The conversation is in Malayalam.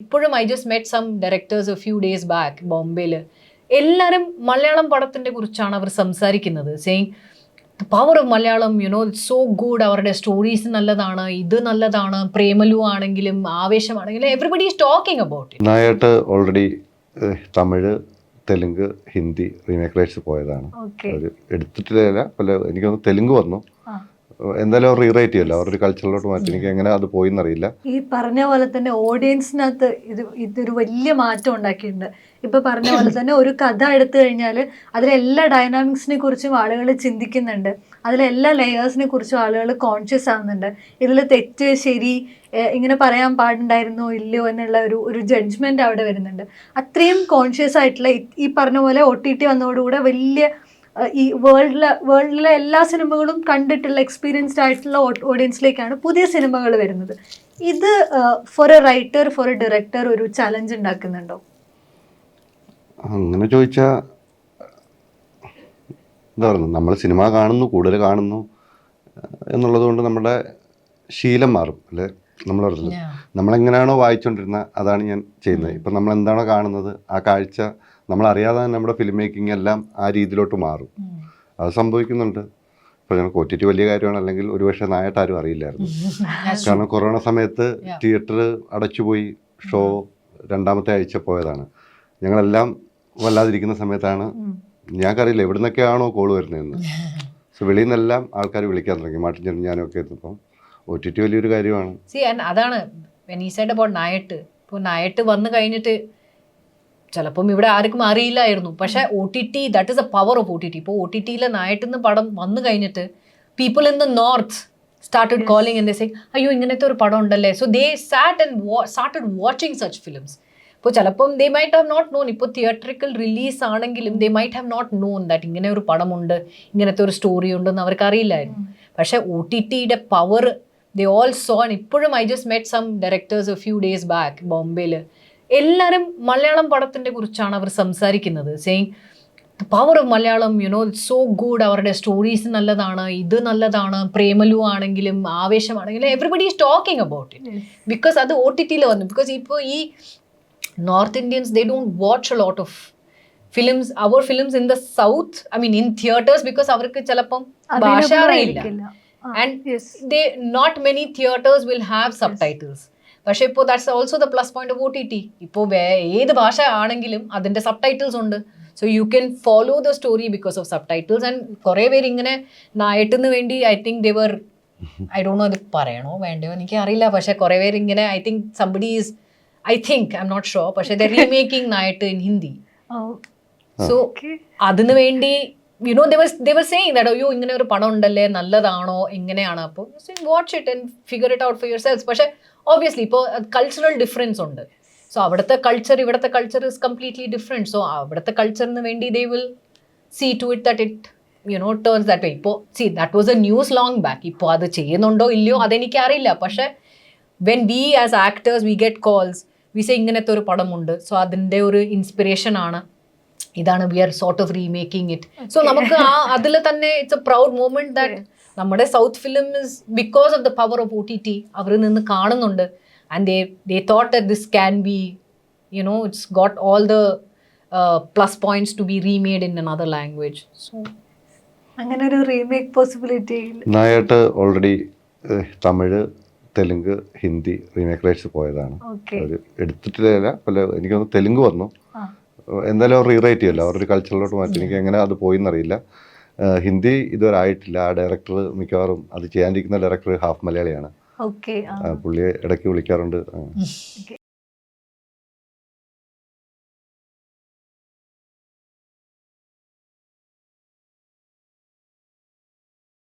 ഇപ്പോഴും I just met some directors few days back ബോംബെയിൽ എല്ലാവരും മലയാളം പടത്തിന്റെ കുറിച്ചാണ് അവർ സംസാരിക്കുന്നത് saying power of Malayalam you know so good അവരുടെ സ്റ്റോറീസ് നല്ലതാണ് ഇത് നല്ലതാണ്. പ്രേമലു ആണെങ്കിലും ആവേശമാണെങ്കിലും എവറിബഡി ഈസ് ടോക്കിംഗ് അബൌട്ട് നന്നായിട്ട് Nayattu already Tamil Telugu Hindi remake rights പോയതാണ് എടുത്തിട്ടില്ല പല എനിക്ക് തെലുങ്ക് വന്നു. എന്തായാലും റീറൈറ്റ് ചെയ്യല്ലോ അവരുടെ കൾച്ചറിലോട്ട് മാറ്റി. എനിക്ക് എങ്ങനെ അത് പോയി എന്നറിയില്ല ഈ പറഞ്ഞ പോലെ തന്നെ ഓഡിയൻസിനകത്ത് ഇത് ഇതൊരു വലിയ മാറ്റം ഉണ്ടാക്കിയിട്ടുണ്ട്. ഇപ്പൊ പറഞ്ഞ പോലെ തന്നെ ഒരു കഥ എടുത്തു കഴിഞ്ഞാൽ അതിലെ എല്ലാ ഡൈനാമിക്സിനെ കുറിച്ചും ആളുകൾ ചിന്തിക്കുന്നുണ്ട്. അതിലെ എല്ലാ ലെയേഴ്സിനെ കുറിച്ചും ആളുകൾ കോൺഷ്യസ് ആവുന്നുണ്ട്. ഇതിൽ തെറ്റ് ശരി ഇങ്ങനെ പറയാൻ പാടുണ്ടായിരുന്നോ ഇല്ലയോ എന്നുള്ള ഒരു ഒരു ജഡ്ജ്മെന്റ് അവിടെ വരുന്നുണ്ട്. അത്രയും കോൺഷ്യസ് ആയിട്ടുള്ള ഈ- പറഞ്ഞ പോലെ ഒ ടി ടി വന്നതോടുകൂടെ വലിയ ഈ വേൾഡിലെ വേൾഡിലെ എല്ലാ സിനിമകളും കണ്ടിട്ടുള്ള എക്സ്പീരിയൻസ്ഡ് ആയിട്ടുള്ള ഓഡിയൻസിലേക്കാണ് പുതിയ സിനിമകൾ വരുന്നത്. ഇത് for a writer for a director ഒരു ചലഞ്ച് ഉണ്ടാക്കുന്നുണ്ടോ? അങ്ങനെ ചോദിച്ചാൽ എന്താ പറയുന്നത് നമ്മൾ സിനിമ കാണുന്നു കൂടുതൽ കാണുന്നു എന്നുള്ളതുകൊണ്ട് എന്നുള്ളത് കൊണ്ട് നമ്മുടെ ശീലം മാറും. അല്ലെ? നമ്മൾ പറഞ്ഞത് നമ്മളെങ്ങനെയാണോ വായിച്ചുകൊണ്ടിരുന്നത് അതാണ് ഞാൻ ചെയ്യുന്നത്. ഇപ്പം നമ്മൾ എന്താണോ കാണുന്നത് ആ കാഴ്ച നമ്മൾ അറിയാതെ തന്നെ നമ്മുടെ ഫിലിം മേക്കിംഗ് എല്ലാം ആ രീതിയിലോട്ട് മാറും. അത് സംഭവിക്കുന്നുണ്ട്. ഇപ്പോൾ ഞങ്ങൾക്ക് ഒ ടി ടി വലിയ കാര്യമാണ്. അല്ലെങ്കിൽ ഒരുപക്ഷെ നായിട്ട് ആരും അറിയില്ലായിരുന്നു. കാരണം കൊറോണ സമയത്ത് തിയേറ്റർ അടച്ചുപോയി ഷോ രണ്ടാമത്തെ ആഴ്ച പോയതാണ്. ഞങ്ങളെല്ലാം വല്ലാതിരിക്കുന്ന സമയത്താണ്. ഞങ്ങൾക്കറിയില്ല എവിടെ നിന്നൊക്കെയാണോ കോൾ വരുന്നതെന്ന് സോ വെളിയിൽ നിന്നെല്ലാം ആൾക്കാർ വിളിക്കാൻ തുടങ്ങി. മാട്ടിൻ ചെന്ന് ഞാനും ഒക്കെ എത്തുമ്പം ഒ ടി ടി വലിയൊരു കാര്യമാണ്. അതാണ് അബൌട്ട് നായട്ട്. ഇപ്പോൾ നായട്ട് വന്നു കഴിഞ്ഞിട്ട് ചിലപ്പം ഇവിടെ ആർക്കും അറിയില്ലായിരുന്നു. പക്ഷേ O T T that is a power of O T T ഇപ്പോൾ ഒ ടി ടിയിലെ നായട്ടിന്ന് പടം വന്നു കഴിഞ്ഞിട്ട് people in the north started calling എന്ന് സേ അയ്യോ ഇങ്ങനത്തെ ഒരു പടം ഉണ്ടല്ലേ? So they sat and started watching such films ഇപ്പോൾ ചിലപ്പം they might have not known ഇപ്പോൾ തിയേറ്ററിക്കൽ റിലീസ് ആണെങ്കിലും they might have not known that ഇങ്ങനെ ഒരു പടമുണ്ട് ഇങ്ങനത്തെ ഒരു സ്റ്റോറി ഉണ്ടെന്ന് അവർക്ക് അറിയില്ലായിരുന്നു. പക്ഷേ ഒ ടി ടിയുടെ പവർ ദേ ഓൾ സോൺ ഇപ്പോഴും I just met some directors a few days back ബോംബെയിൽ എല്ലാവരും മലയാളം പടത്തിന്റെ കുറിച്ചാണ് അവർ സംസാരിക്കുന്നത്. Saying power of Malayalam you know so good അവരുടെ സ്റ്റോറീസ് നല്ലതാണ് ഇത് നല്ലതാണ്. പ്രേമലു ആണെങ്കിലും ആവേശമാണെങ്കിലും everybody is talking about it because അത് ഒ ടി ടിയിൽ വന്നു. ബിക്കോസ് ഇപ്പോൾ ഈ north Indians they don't watch a lot of films our films in the south I mean in theatres because അവർക്ക് ചിലപ്പം ഭാഷ അറിയില്ല. And they not many theatres will have subtitles പക്ഷേ ഇപ്പോൾ that's also the plus point of O T T ഇപ്പോൾ ഏത് ഭാഷ ആണെങ്കിലും അതിന്റെ സബ് ടൈറ്റിൽസ് ഉണ്ട്. So you can follow the story because of subtitles and കുറേ പേര് ഇങ്ങനെ നായട്ടിന് വേണ്ടി I think they were I don't know അത് പറയണോ വേണ്ടയോ എനിക്ക് അറിയില്ല പക്ഷേ കുറേ പേര് ഇങ്ങനെ I think somebody is I think I'm not sure പക്ഷേ the remaking Nayattu in Hindi so അതിനു വേണ്ടി you know they were they were saying that അയ്യോ ഇങ്ങനെ ഒരു പണം ഉണ്ടല്ലേ? നല്ലതാണോ? എങ്ങനെയാണ്? അപ്പോൾ watch it and figure it out for yourselves പക്ഷേ ഓബിയസ്ലി ഇപ്പോൾ കൾച്ചറൽ ഡിഫറൻസ് ഉണ്ട്. സോ അവിടുത്തെ കൾച്ചർ ഇവിടുത്തെ culture is completely different so അവിടുത്തെ കൾച്ചറിന് വേണ്ടി they will see to it that it you know turns that way ഇപ്പോൾ see that was a news long back ഇപ്പോൾ അത് ചെയ്യുന്നുണ്ടോ ഇല്ലയോ അതെനിക്ക് അറിയില്ല പക്ഷേ when we as actors we get calls we say ഇങ്ങനത്തെ ഒരു പടമുണ്ട്. സോ അതിന്റെ ഒരു ഇൻസ്പിറേഷൻ ആണ്. ഇതാണ് we are sort of remaking it so നമുക്ക് ആ അതിൽ തന്നെ it's a proud moment that നമ്മുടെ south film is because of the power of O T T അവരിൽ നിന്ന് കാണുന്നുണ്ട്. And they they thought that this can be you know it's got all the plus points to be remade in another language so അങ്ങനെ ഒരു remake possibility Nayattu already Tamil Telugu Hindi remake rights പോയതാണ്. എടുത്തിട്ടില്ല പല എനിക്ക് തോന്നുന്നു തെലുങ്ക് വന്നു. ആ. എന്തായാലും അവർ റീറൈറ്റ് ചെയ്യല്ലോ. അവരൊരു കൾച്ചറിലോട്ട് മാറ്റി. എനിക്ക് എങ്ങനെ അത് പോയി എന്നറിയില്ല ഹിന്ദി ഇതുവരെ ആയിട്ടില്ല ആ ഡയറക്ടർ മിക്കവാറും അത് ചെയ്യാനിരിക്കുന്ന ഡയറക്ടർ ഹാഫ് മലയാളിയാണ്. ഓക്കെ പുള്ളിയെ ഇടയ്ക്ക് വിളിക്കാറുണ്ട്.